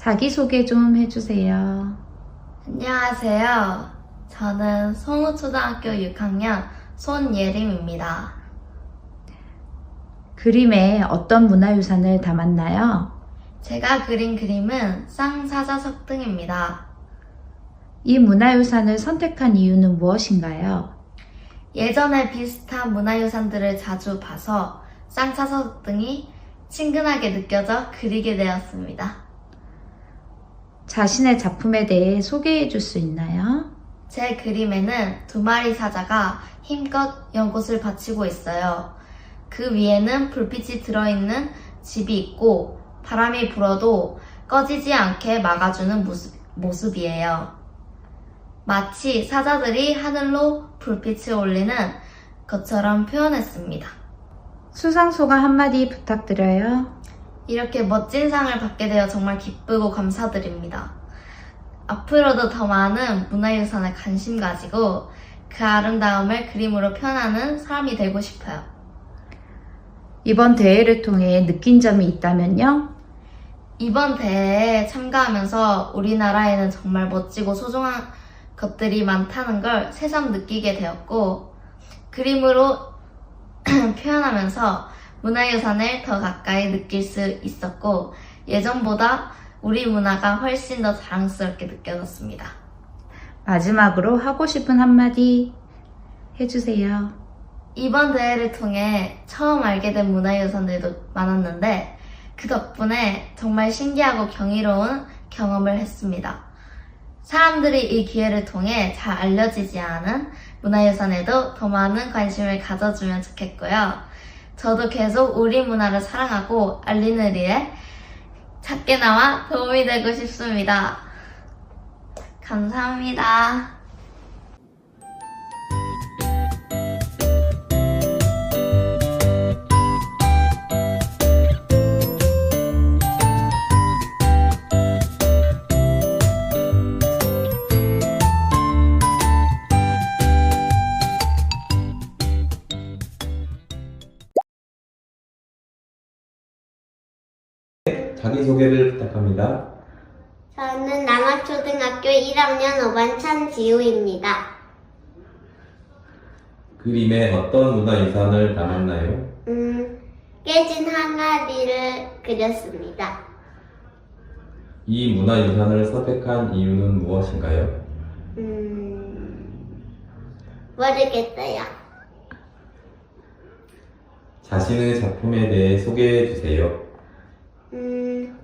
자기소개 좀 해주세요. 안녕하세요. 저는 송우초등학교 6학년 손예림입니다. 그림에 어떤 문화유산을 담았나요? 제가 그린 그림은 쌍사자석 등입니다. 이 문화유산을 선택한 이유는 무엇인가요? 예전에 비슷한 문화유산들을 자주 봐서 쌍사석 등이 친근하게 느껴져 그리게 되었습니다. 자신의 작품에 대해 소개해 줄 수 있나요? 제 그림에는 두 마리 사자가 힘껏 연꽃을 받치고 있어요. 그 위에는 불빛이 들어있는 집이 있고 바람이 불어도 꺼지지 않게 막아주는 모습, 모습이에요. 마치 사자들이 하늘로 불빛을 올리는 것처럼 표현했습니다. 수상소감 한마디 부탁드려요. 이렇게 멋진 상을 받게 되어 정말 기쁘고 감사드립니다. 앞으로도 더 많은 문화유산에 관심 가지고 그 아름다움을 그림으로 표현하는 사람이 되고 싶어요. 이번 대회를 통해 느낀 점이 있다면요? 이번 대회에 참가하면서 우리나라에는 정말 멋지고 소중한 것들이 많다는 걸 새삼 느끼게 되었고, 그림으로 표현하면서 문화유산을 더 가까이 느낄 수 있었고, 예전보다 우리 문화가 훨씬 더 자랑스럽게 느껴졌습니다. 마지막으로 하고 싶은 한마디 해주세요. 이번 대회를 통해 처음 알게 된 문화유산들도 많았는데 그 덕분에 정말 신기하고 경이로운 경험을 했습니다. 사람들이 이 기회를 통해 잘 알려지지 않은 문화유산에도 더 많은 관심을 가져주면 좋겠고요. 저도 계속 우리 문화를 사랑하고 알리는 일에 작게나마 도움이 되고 싶습니다. 감사합니다. 자기소개를 부탁합니다. 저는 남아초등학교 1학년 5반 찬지우입니다. 그림에 어떤 문화유산을 담았나요? 음, 깨진 항아리를 그렸습니다. 이 문화유산을 선택한 이유는 무엇인가요? 음, 모르겠어요. 자신의 작품에 대해 소개해 주세요. 음,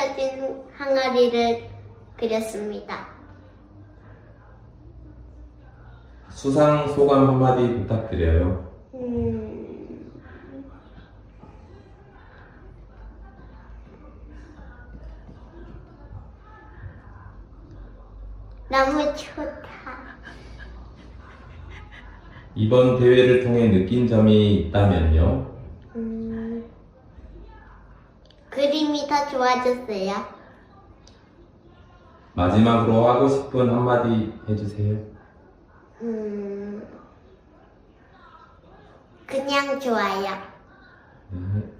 숨겨진 항아리를 그렸습니다. 수상 소감 한마디 부탁드려요. 음, 너무 좋다. 이번 대회를 통해 느낀 점이 있다면요? 더 좋아졌어요. 마지막으로 하고 싶은 한마디 해주세요. 음, 그냥 좋아요. 네.